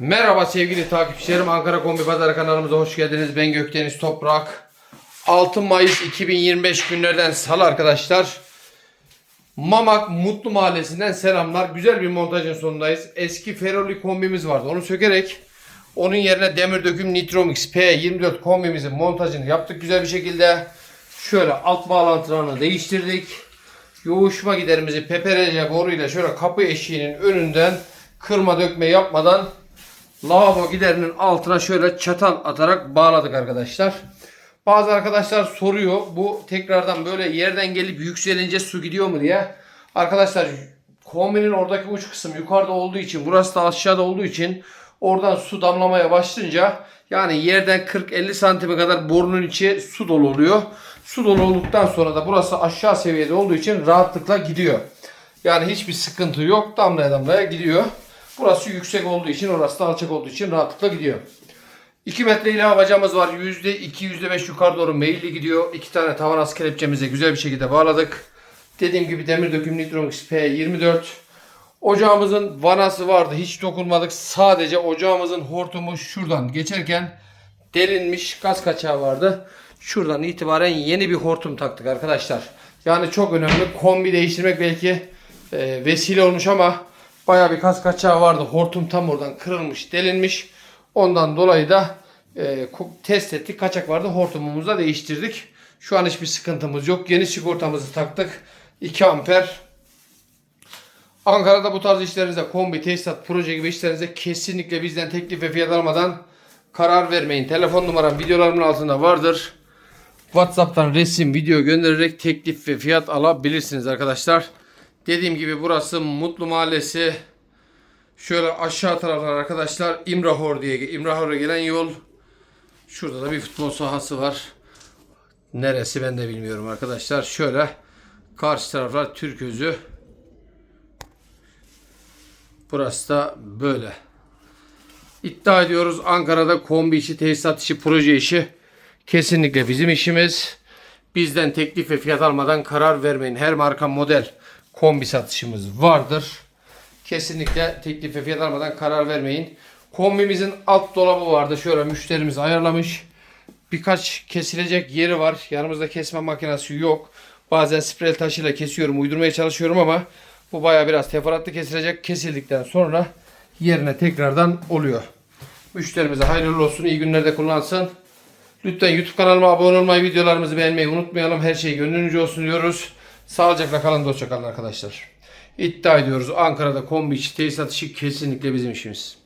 Merhaba sevgili takipçilerim. Ankara Kombi Pazarı kanalımıza hoş geldiniz. Ben Gökdeniz Toprak. 6 Mayıs 2025 günlerden salı arkadaşlar. Mamak Mutlu Mahallesi'nden selamlar. Güzel bir montajın sonundayız. Eski Feroli kombimiz vardı. Onu sökerek onun yerine demir döküm Nitromix P24 kombimizin montajını yaptık güzel bir şekilde. Şöyle alt bağlantılarını değiştirdik. Yoğuşma giderimizi peperece boruyla şöyle kapı eşiğinin önünden kırma dökme yapmadan lavabo giderinin altına şöyle çatan atarak bağladık arkadaşlar. Bazı arkadaşlar soruyor bu tekrardan böyle yerden gelip yükselince su gidiyor mu diye. Arkadaşlar kombinin oradaki uç kısım yukarıda olduğu için burası da aşağıda olduğu için oradan su damlamaya başlayınca yani yerden 40-50 santime kadar borunun içi su dolu oluyor. Su dolu olduktan sonra da burası aşağı seviyede olduğu için rahatlıkla gidiyor. Yani hiçbir sıkıntı yok. Damlaya damlaya gidiyor. Burası yüksek olduğu için orası da alçak olduğu için rahatlıkla gidiyor. 2 metre ilave bacamız var. %2, %5 yukarı doğru meyilli gidiyor. 2 tane tavan az kelepçemize güzel bir şekilde bağladık. Dediğim gibi demir döküm Nitromix P24. Ocağımızın vanası vardı. Hiç dokunmadık. Sadece ocağımızın hortumu şuradan geçerken delinmiş gaz kaçağı vardı. Şuradan itibaren yeni bir hortum taktık arkadaşlar. Yani çok önemli. Kombi değiştirmek belki e, vesile olmuş ama baya bir gaz kaçağı vardı. Hortum tam oradan kırılmış, delinmiş. Ondan dolayı da e, test ettik. Kaçak vardı. Hortumumuzu da değiştirdik. Şu an hiçbir sıkıntımız yok. Yeni sigortamızı taktık. 2 amper Ankara'da bu tarz işlerinize kombi, tesisat, proje gibi işlerinize kesinlikle bizden teklif ve fiyat almadan karar vermeyin. Telefon numaram videolarımın altında vardır. WhatsApp'tan resim, video göndererek teklif ve fiyat alabilirsiniz arkadaşlar. Dediğim gibi burası Mutlu Mahallesi. Şöyle aşağı taraflar arkadaşlar İmrahor diye İmrahor'a gelen yol. Şurada da bir futbol sahası var. Neresi ben de bilmiyorum arkadaşlar. Şöyle karşı taraflar Türközü. Burası da böyle. İddia ediyoruz Ankara'da kombi işi, tesisat işi, proje işi kesinlikle bizim işimiz. Bizden teklif ve fiyat almadan karar vermeyin. Her marka model kombi satışımız vardır. Kesinlikle teklif ve fiyat almadan karar vermeyin. Kombimizin alt dolabı vardı. Şöyle müşterimiz ayarlamış. Birkaç kesilecek yeri var. Yanımızda kesme makinesi yok. Bazen sprey taşıyla kesiyorum, uydurmaya çalışıyorum ama bu baya biraz teferruatlı kesilecek. Kesildikten sonra yerine tekrardan oluyor. Müşterimize hayırlı olsun, iyi günlerde kullansın. Lütfen YouTube kanalıma abone olmayı, videolarımızı beğenmeyi unutmayalım. Her şey gönlünüzce olsun diyoruz. Sağlıcakla kalın, hoşça kalın arkadaşlar. İddia ediyoruz Ankara'da kombi içi tesisat işi kesinlikle bizim işimiz.